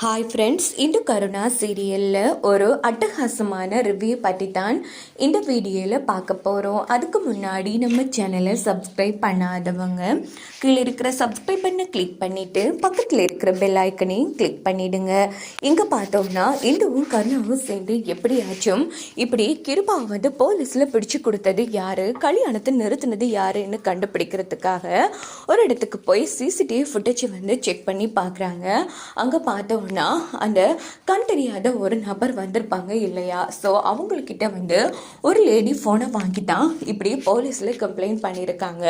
Hi friends இந்த கருணா சீரியலில் ஒரு அட்டகாசமான ரிவ்யூ பற்றி தான் இந்த வீடியோவில் பார்க்க போகிறோம் அதுக்கு முன்னாடி நம்ம சேனலை சப்ஸ்கிரைப் பண்ணாதவங்க கீழே இருக்கிற சப்ஸ்கிரைப் பண்ண கிளிக் பண்ணிவிட்டு பக்கத்தில் இருக்கிற பெல் ஐக்கனையும் கிளிக் பண்ணிவிடுங்க இங்கே பார்த்தோம்னா இந்துவும் கருணாவும் சேர்ந்து எப்படியாச்சும் இப்படி கிருபாவை வந்து போலீஸில் பிடிச்சு கொடுத்தது யார்? கல்யாணத்தை நிறுத்தினது யாருன்னு கண்டுபிடிக்கிறதுக்காக ஒரு இடத்துக்கு போய் சிசிடிவி ஃபுட்டேஜை வந்து செக் பண்ணி பார்க்குறாங்க. அங்கே அப்படின்னா அந்த கண் தெரியாத ஒரு நபர் வந்திருப்பாங்க இல்லையா? ஸோ அவங்கக்கிட்ட வந்து ஒரு லேடி ஃபோனை வாங்கி தான் இப்படி போலீஸில் கம்ப்ளைண்ட் பண்ணியிருக்காங்க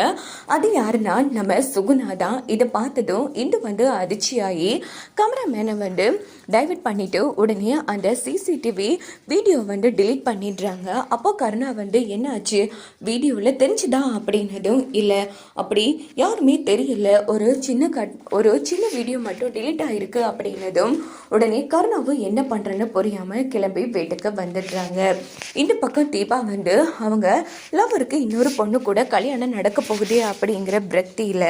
அது யாருன்னா நம்ம சுகுணா தான். இதை பார்த்ததும் இது வந்து அதிர்ச்சியாகி கேமராமேனை வந்து டைவர்ட் பண்ணிட்டு உடனே அந்த சிசிடிவி வீடியோ வந்து டிலீட் பண்ணிடுறாங்க. அப்போ கருணா வந்து என்ன ஆச்சு வீடியோவில் தெரிஞ்சுதா? அப்படின்னதும் இல்லை. அப்படி யாருமே தெரியல. ஒரு சின்ன கட் ஒரு சின்ன வீடியோ மட்டும் டிலீட் ஆகிருக்கு அப்படின்னதும் உடனே கருணாவும் என்ன பண்ணுறன்னு புரியாமல் கிளம்பி வீட்டுக்கு வந்துடுறாங்க. இந்த பக்கம் தீபா வந்து அவங்க லவருக்கு இன்னொரு பொண்ணு கூட கல்யாணம் நடக்க போகுது அப்படிங்கிற பிரக்தியில்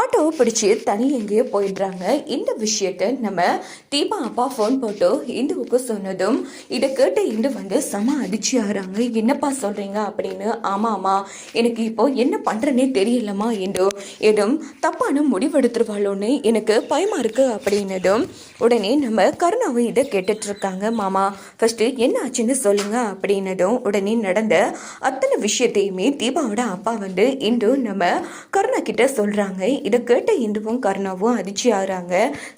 ஆட்டோவை பிடிச்சி தனி எங்கேயோ போயிடுறாங்க. இந்த விஷயத்த நம்ம தீபா அப்பா ஃபோன் போட்டு இந்துவுக்கு சொன்னதும் இதை கேட்டு இந்து வந்து செம அதிர்ச்சி ஆகிறாங்க என்னப்பா சொல்கிறீங்க அப்படின்னு ஆமாம் ஆமாம் எனக்கு இப்போ என்ன பண்ணுறேனே தெரியலம்மா இந்து. எதுவும் தப்பான முடிவெடுத்துருவாளோன்னு எனக்கு பயமாக இருக்குது அப்படின்னதும் உடனே உடனே நம்ம கருணாவை இதை கேட்டுட்டு இருக்காங்க மாமா ஃபர்ஸ்ட்டு என்ன ஆச்சுன்னு சொல்லுங்க அப்படின்னதும் உடனே நடந்த அத்தனை விஷயத்தையுமே தீபாவோட அப்பா வந்து இன்றும் நம்ம கருணா கிட்ட சொல்கிறாங்க இதை கேட்ட இந்துவும் கருணாவும் அதிர்ச்சி ஆகுறாங்க.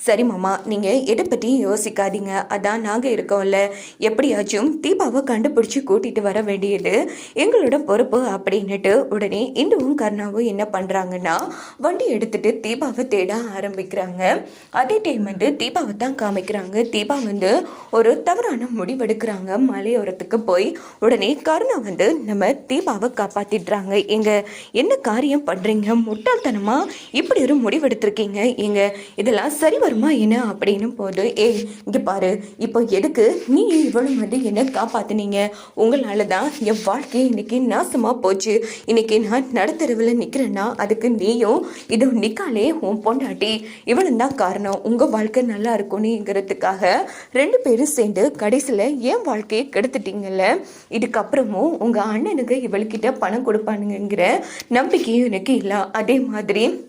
சரி மாமா நீங்கள் எதை பற்றியும் யோசிக்காதீங்க. அதான் நாங்கள் இருக்கோம்ல. எப்படியாச்சும் தீபாவை கண்டுபிடிச்சி கூட்டிகிட்டு வர வேண்டியது எங்களோட பொறுப்பு அப்படின்னுட்டு உடனே இந்துவும் கருணாவும் என்ன பண்ணுறாங்கன்னா வண்டி எடுத்துட்டு தீபாவை தேட ஆரம்பிக்கிறாங்க. அதே டைம் வந்து தீபாவை தான் காமிக்கிறாங்க. தீபா வந்து ஒரு தவறான முடிவெடுக்கிறாங்க. மலையோரத்துக்கு போய் உடனே கருணா வந்து நம்ம தீபாவை காப்பாத்திடுறாங்க. எங்க என்ன காரியம் பண்றீங்க? முட்டாள்தனமா இப்படி ஒரு முடிவெடுத்திருக்கீங்க. எங்க இதெல்லாம் சரி வருமா என்ன அப்படின்னு போது ஏய் இங்க பாரு. இப்போ எதுக்கு நீ இவ்வளவு வந்து என்ன காப்பாற்றினீங்க உங்களால தான் என் வாழ்க்கை இன்னைக்கு நாசமா போச்சு. இன்னைக்கு நான் நடுத்தருவில் நிக்கிறேன்னா அதுக்கு நீயும் இது நிக்காலே உன் பொண்டாட்டி. இவனும் தான் காரணம். உங்க வாழ்க்கை நல்லா இருக்கும்னுங்கிறதுக்காக ரெண்டு பேரும் சேர்ந்து கடைசியில் என் வாழ்க்கையை கெடுத்துட்டீங்கல்ல? இதுக்கப்புறமும் உங்க அண்ணனுக்கு இவள்கிட்ட பணம் கொடுப்பானுங்கிற நம்பிக்கையும் எனக்கு இல்லை. அதே மாதிரி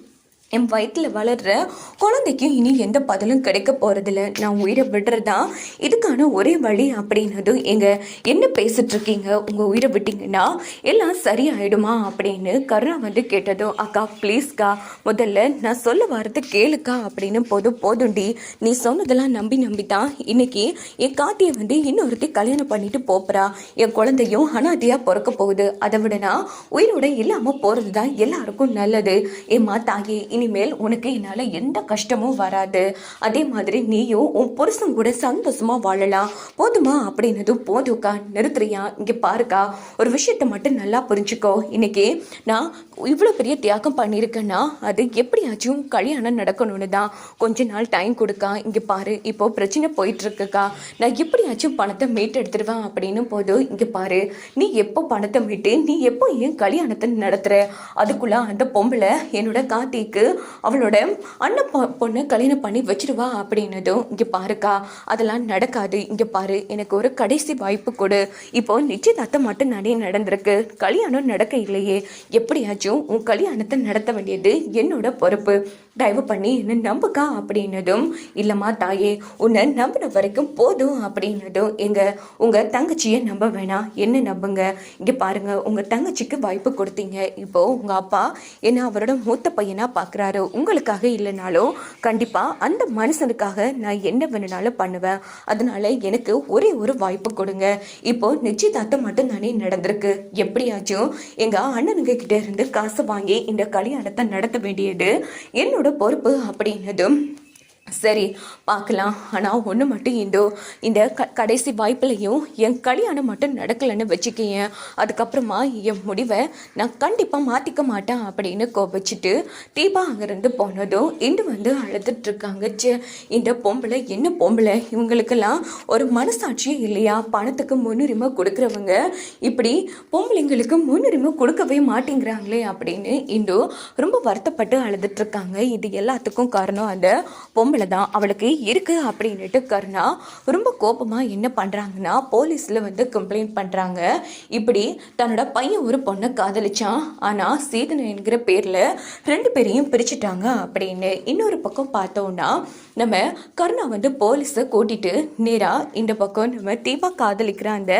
என் வயிற்றில் வளர்கிற குழந்தைக்கும் இனி எந்த பதிலும் கிடைக்க போகிறதில்ல நான் உயிரை விடுறதா? இதுக்கான ஒரே வழி அப்படின்னதும் எங்கள் என்ன பேசிகிட்ருக்கீங்க உங்கள் உயிரை விட்டிங்கன்னா எல்லாம் சரியாயிடுமா அப்படின்னு கருணா வந்து கேட்டதும் அக்கா ப்ளீஸ்க்கா முதல்ல நான் சொல்ல வரது கேளுக்கா? அப்படின்னு போதும் போதும்டி நீ சொன்னதெல்லாம் நம்பி நம்பி தான் இன்னைக்கு என் காட்டியை வந்து இன்னொருத்தி கல்யாணம் பண்ணிட்டு போகிறா என் குழந்தையும் அனாதையாக பிறக்க போகுது. அதை விட நான் உயிரோட இல்லாமல் போகிறது தான் எல்லாருக்கும் நல்லது. ஏம்மா தாயே இனிமேல் உனக்கு என்னால் எந்த கஷ்டமும் வராது. அதே மாதிரி நீயும் உன் புருஷன் கூட சந்தோஷமாக வாழலாம். போதுமா? அப்படின்னதும் போதும்க்கா நிறுத்துறியா? இங்கே பாருக்கா. ஒரு விஷயத்த மட்டும் நல்லா புரிஞ்சுக்கோ. இன்னைக்கு நான் இவ்வளோ பெரிய தியாகம் பண்ணியிருக்கேன்னா அது எப்படியாச்சும் கல்யாணம் நடக்கணும்னு தான். கொஞ்ச நாள் டைம் கொடுக்கா. இங்கே பாரு. இப்போ பிரச்சனை போயிட்டுருக்குக்கா. நான் எப்படியாச்சும் பணத்தை மீட்டு எடுத்துருவேன் அப்படின்னு போது இங்கே பாரு. நீ எப்போ பணத்தை மீட்டு நீ எப்போ ஏன் கல்யாணத்தை நடத்துற? அதுக்குள்ள அந்த பொம்பளை என்னோட கார்த்திக்கு அவளோட அண்ணன் பொண்ணு பொண்ணை கல்யாணம் பண்ணி வச்சிருவா அப்படின்னதும் இங்கே பாருக்கா அதெல்லாம் நடக்காது. இங்கே பாரு எனக்கு ஒரு கடைசி வாய்ப்பு கொடு. இப்போ நிச்சயதார்த்தம் மட்டும் நிறைய நடந்திருக்கு. கல்யாணம் நடக்க இல்லையே எப்படியாச்சும் உன் கல்யாணத்தை நடத்த வேண்டியது என்னோட பொறுப்பு. தயவு பண்ணி என்ன நம்புக்கா அப்படின்னதும் இல்லைம்மா தாயே உன்னை நம்பின வரைக்கும் போதும் அப்படின்னதும் எங்க உங்க தங்கச்சியை நம்ப வேணாம் என்ன நம்புங்க? இங்க பாருங்க உங்க தங்கச்சிக்கு வாய்ப்பு கொடுத்தீங்க. இப்போ உங்க அப்பா என்ன அவரோட மூத்த பையனா பார்க்குறாரு உங்களுக்காக இல்லைனாலும் கண்டிப்பா அந்த மனுஷனுக்காக நான் என்ன வேணுனாலும் பண்ணுவேன். அதனால எனக்கு ஒரே ஒரு வாய்ப்பு கொடுங்க. இப்போ நிச்சயதார்த்தம் மட்டும் தானே நடந்திருக்கு. எப்படியாச்சும் எங்க அண்ணனுங்க கிட்ட இருந்து காசு வாங்கி இந்த கல்யாணத்தை நடத்த வேண்டியது என்னோட பொறுப்பு அப்படின்னதும் சரி பார்க்கலாம். ஆனால் ஒன்று மட்டும் இந்தோ இந்த க கடைசி வாய்ப்புலையும் என் கல்யாணம் மட்டும் நடக்கலைன்னு வச்சுக்கேன் அதுக்கப்புறமா என் முடிவை நான் கண்டிப்பாக மாற்றிக்க மாட்டேன் அப்படின்னு கோபிச்சுட்டு தீபா அங்கேருந்து போனதும் இண்டு வந்து அழுதுட்ருக்காங்க சே இந்த பொம்பளை என்ன பொம்பளை? இவங்களுக்கெல்லாம் ஒரு மனசாட்சியே இல்லையா? பணத்துக்கு முன்னுரிமை கொடுக்குறவங்க இப்படி பொம்பளைங்களுக்கு முன்னுரிமை கொடுக்கவே மாட்டேங்கிறாங்களே அப்படின்னு இந்து ரொம்ப வருத்தப்பட்டு அழுதுட்ருக்காங்க இது எல்லாத்துக்கும் காரணம் அந்த பொம்பளை மேலே தான் அவளுக்கு இருக்குது அப்படின்னுட்டு கருணா ரொம்ப கோபமாக என்ன பண்ணுறாங்கன்னா போலீஸில் வந்து கம்ப்ளைண்ட் பண்ணுறாங்க இப்படி தன்னோட பையன் ஒரு பொண்ணை காதலிச்சான். ஆனால் சீதன் என்கிற பேரில் ரெண்டு பேரையும் பிரிச்சுட்டாங்க அப்படின்னு இன்னொரு பக்கம் பார்த்தோன்னா நம்ம கருணா வந்து போலீஸை கூட்டிட்டு நேராக இந்த பக்கம் நம்ம தீபா காதலிக்கிற அந்த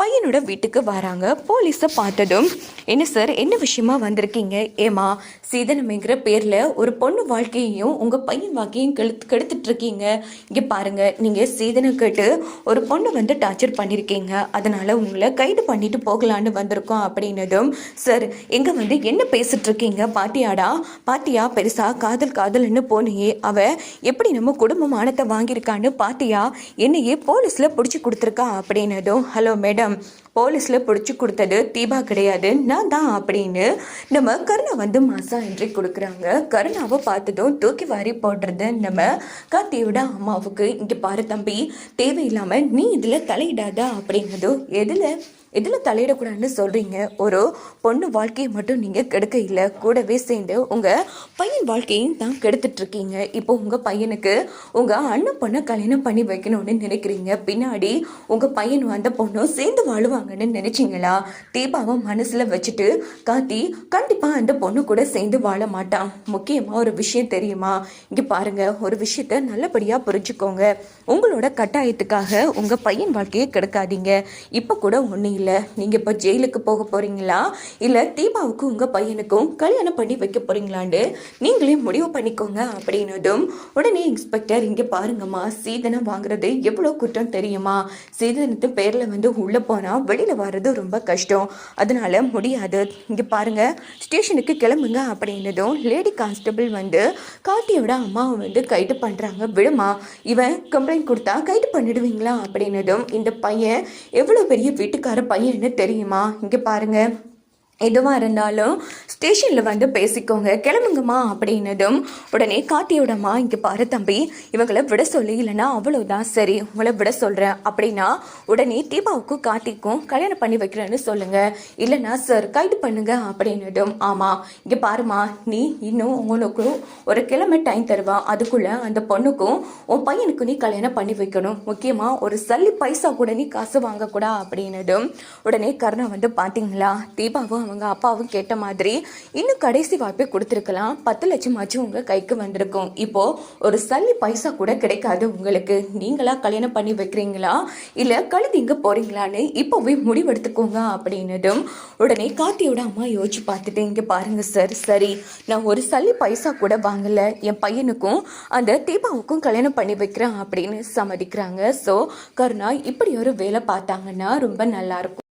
பையனோட வீட்டுக்கு வராங்க. போலீஸை பார்த்ததும் என்ன சார் என்ன விஷயமா வந்திருக்கீங்க? ஏமா சீதனம்ங்கிற பேரில் ஒரு பொண்ணு வாழ்க்கையையும் உங்கள் பையன் வாழ்க்கையும் கெழுத்து கெடுத்துட்டு இருக்கீங்க இங்கே பாருங்க நீங்கள் சீதனை கேட்டு ஒரு பொண்ணை வந்து டார்ச்சர் பண்ணியிருக்கீங்க அதனால உங்களை கைது பண்ணிட்டு போகலான்னு வந்திருக்கோம் அப்படின்னதும் சார் எங்க வந்து என்ன பேசிட்டு இருக்கீங்க பாட்டியாடா? பாட்டியா பெருசா? காதல் காதல்னு போனியே. அவ எப்படி நம்ம குடும்ப மானத்தை வாங்கியிருக்கான்னு பாத்தியா என்னையே போலீஸ்ல பிடிச்சி கொடுத்துருக்கா? அப்படின்னதும் ஹலோ மேடம் போலீஸில் பிடிச்சி கொடுத்தது தீபா கிடையாது. நான் தான் அப்படின்னு நம்ம கருணா வந்து மாசா என்று கொடுக்குறாங்க. கருணாவை பார்த்ததும் தூக்கி வாரி போடுறது நம்ம கார்த்தியோட அம்மாவுக்கு இங்கே பாரு தம்பி தேவையில்லாமல் நீ இதில் தலையிடாதா அப்படின்னதும் எதில்? எதில் தலையிடக்கூடாதுன்னு சொல்கிறீங்க ஒரு பொண்ணு வாழ்க்கையை மட்டும் நீங்கள் கெடுக்க இல்லை. கூடவே சேர்ந்து உங்கள் பையன் வாழ்க்கையும் தான் கெடுத்துட்ருக்கீங்க இப்போ உங்கள் பையனுக்கு உங்கள் அண்ணன் பொண்ணை கல்யாணம் பண்ணி வைக்கணும்னு நினைக்கிறீங்க. பின்னாடி உங்கள் பையன் வந்த பொண்ணும் சேர்ந்து வாழுவாங்கன்னு நினைச்சீங்களா? தீபாவை மனசில் வச்சுட்டு காத்தி கண்டிப்பாக அந்த பொண்ணு கூட சேர்ந்து வாழ மாட்டான். முக்கியமாக ஒரு விஷயம் தெரியுமா? இங்கே பாருங்கள் ஒரு விஷயத்த நல்லபடியாக புரிஞ்சுக்கோங்க. உங்களோட கட்டாயத்துக்காக உங்கள் பையன் வாழ்க்கையை கெடுக்காதீங்க. இப்போ கூட ஒன்றும் இல்லை. நீங்கள் இப்போ ஜெயிலுக்கு போக போகிறீங்களா இல்லை தீபாவுக்கும் உங்கள் பையனுக்கும் கல்யாணம் பண்ணி வைக்க போகிறீங்களான்னு நீங்களே முடிவு பண்ணிக்கோங்க அப்படின்னதும் உடனே இன்ஸ்பெக்டர் இங்கே பாருங்கம்மா சீதனம் வாங்குறது எவ்வளோ குற்றம் தெரியுமா? சீதனத்து பேரில் வந்து உள்ளே போனால் வெளியில் வர்றது ரொம்ப கஷ்டம். அதனால முடியாது. இங்கே பாருங்க ஸ்டேஷனுக்கு கிளம்புங்க அப்படின்னதும் லேடி கான்ஸ்டபிள் வந்து கார்த்தியோட அம்மாவை வந்து கைது பண்ணுறாங்க விடுமா இவன் கம்ப்ளைண்ட் கொடுத்தா கைது பண்ணிடுவீங்களா? அப்படின்னதும் இந்த பையன் எவ்வளோ பெரிய வீட்டுக்கார பையன்னு தெரியுமா? இங்கே பாருங்கள் எதுவாக இருந்தாலும் ஸ்டேஷனில் வந்து பேசிக்கோங்க. கிளம்புங்கம்மா அப்படின்னதும் உடனே காட்டியோடம்மா இங்கே பாரு தம்பி இவங்களை விட சொல்லி இல்லைன்னா அவ்வளோதான் சரி உங்களை விட சொல்கிறேன் அப்படின்னா உடனே தீபாவுக்கும் காட்டிக்கும் கல்யாணம் பண்ணி வைக்கிறேன்னு சொல்லுங்கள் இல்லைன்னா சார் கைது பண்ணுங்க. அப்படின்னதும் ஆமாம் இங்கே பாருமா நீ இன்னும் உனக்கும் ஒரு கிழமை டைம் தருவான் அதுக்குள்ளே அந்த பொண்ணுக்கும் உன் பையனுக்கு நீ கல்யாணம் பண்ணி வைக்கணும். முக்கியமாக ஒரு சல்லி பைசா கூட நீ காசு வாங்கக்கூடா. அப்படின்னதும் உடனே கருணா வந்து பார்த்தீங்களா தீபாவும் அவங்க அப்பாவும் கேட்ட மாதிரி இன்னும் கடைசி வாய்ப்பை கொடுத்துருக்கலாம். பத்து லட்சம் ஆச்சு உங்க கைக்கு வந்திருக்கும். இப்போ ஒரு சல்லி பைசா கூட கிடைக்காது உங்களுக்கு. நீங்களா கல்யாணம் பண்ணி வைக்கிறீங்களா? இல்ல கழுதி இங்க போறீங்களான்னு இப்போவே முடிவெடுத்துக்கோங்க அப்படின்னதும் உடனே காத்தியோட அம்மா யோசிச்சு பார்த்துட்டு இங்க பாருங்க சார் சரி நான் ஒரு சல்லி பைசா கூட வாங்கல. என் பையனுக்கும் அந்த தீபாவுக்கும் கல்யாணம் பண்ணி வைக்கிறேன் அப்படின்னு சம்மதிக்கிறாங்க. ஸோ கருணா இப்படி ஒரு வேலை பார்த்தாங்கன்னா ரொம்ப நல்லா இருக்கும்.